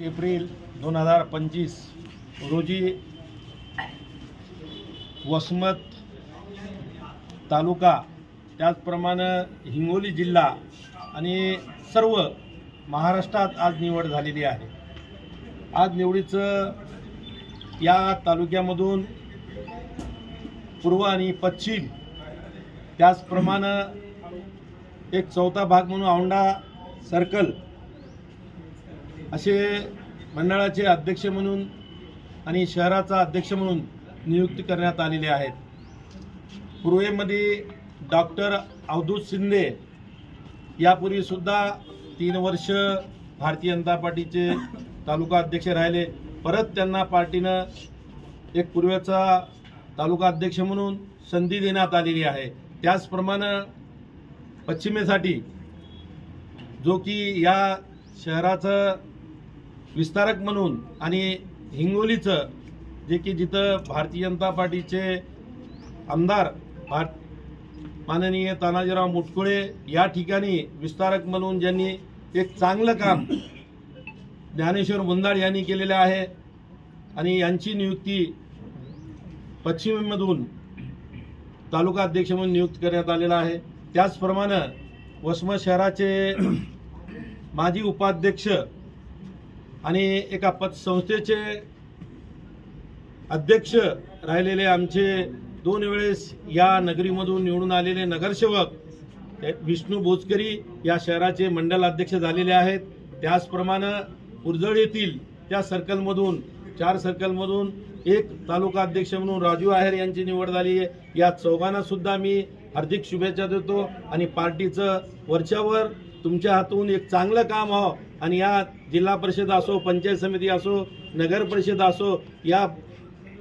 April दोन हजार पंचवीस. रोजी वसमत तालुका त्याचप्रमाणे हिंगोली जिल्हा आणि सर्व महाराष्ट्रात आज निवड झालेली आहे. आज निवडीचं या तालुक्यामधून पूर्व आणि पश्चिम त्याचप्रमाणे एक चौथा भाग म्हणून औंढा सर्कल असे मंडळाचे अध्यक्ष म्हणून आणि शहराचा अध्यक्ष म्हणून नियुक्ती करण्यात आलेले आहेत. पूर्वेमध्ये डॉक्टर अवधूत शिंदे यापूर्वीसुद्धा तीन वर्ष भारतीय जनता पार्टीचे तालुका अध्यक्ष राहिले. परत त्यांना पार्टीनं एक पूर्वेचा तालुका अध्यक्ष म्हणून संधी देण्यात आलेली आहे. त्याचप्रमाणे पश्चिमेसाठी जो की या शहराचं विस्तारक म्हणून आणि हिंगोलीचं जे की जिथं भारतीय जनता पार्टीचे आमदार भार माननीय तानाजीराव मुटकुळे या ठिकाणी विस्तारक म्हणून ज्यांनी एक चांगलं काम ज्ञानेश्वर मुंदाड यांनी केलेलं आहे आणि यांची नियुक्ती पश्चिमेमधून तालुका अध्यक्ष म्हणून नियुक्त करण्यात आलेला आहे. त्याचप्रमाणे वसमत शहराचे माजी उपाध्यक्ष आणि एका पतसंस्थेचे अध्यक्ष राहिलेले आमचे दोन वेळेस या नगरीमधून निवडून आलेले नगरसेवक विष्णू बोचकरी या शहराचे मंडल अध्यक्ष झालेले आहेत. त्याचप्रमाणे उर्जळ येथील त्या सर्कलमधून चार सर्कलमधून एक तालुका अध्यक्ष म्हणून राजू आहेर यांची निवड झाली आहे. या चौघांना सुद्धा मी हार्दिक शुभेच्छा देतो आणि पार्टीचं वरच्यावर तुमच्या हातून एक चांगलं काम व्हावं आणि या जिल्हा परिषद असो पंचायत समिती असो नगर परिषद असो या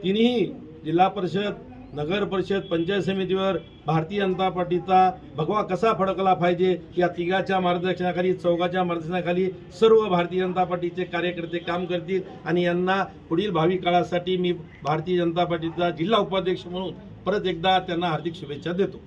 तिन्ही जिल्हा परिषद नगर परिषद पंचायत समितीवर भारतीय जनता पार्टीचा भगवा कसा फडकला पाहिजे या तिघाच्या मार्गदर्शनाखाली चौघाच्या मार्गदर्शनाखाली सर्व भारतीय जनता पार्टीचे कार्यकर्ते काम करतील. आणि यांना पुढील भावी काळासाठी मी भारतीय जनता पार्टीचा जिल्हा उपाध्यक्ष म्हणून परत एकदा त्यांना हार्दिक शुभेच्छा देतो.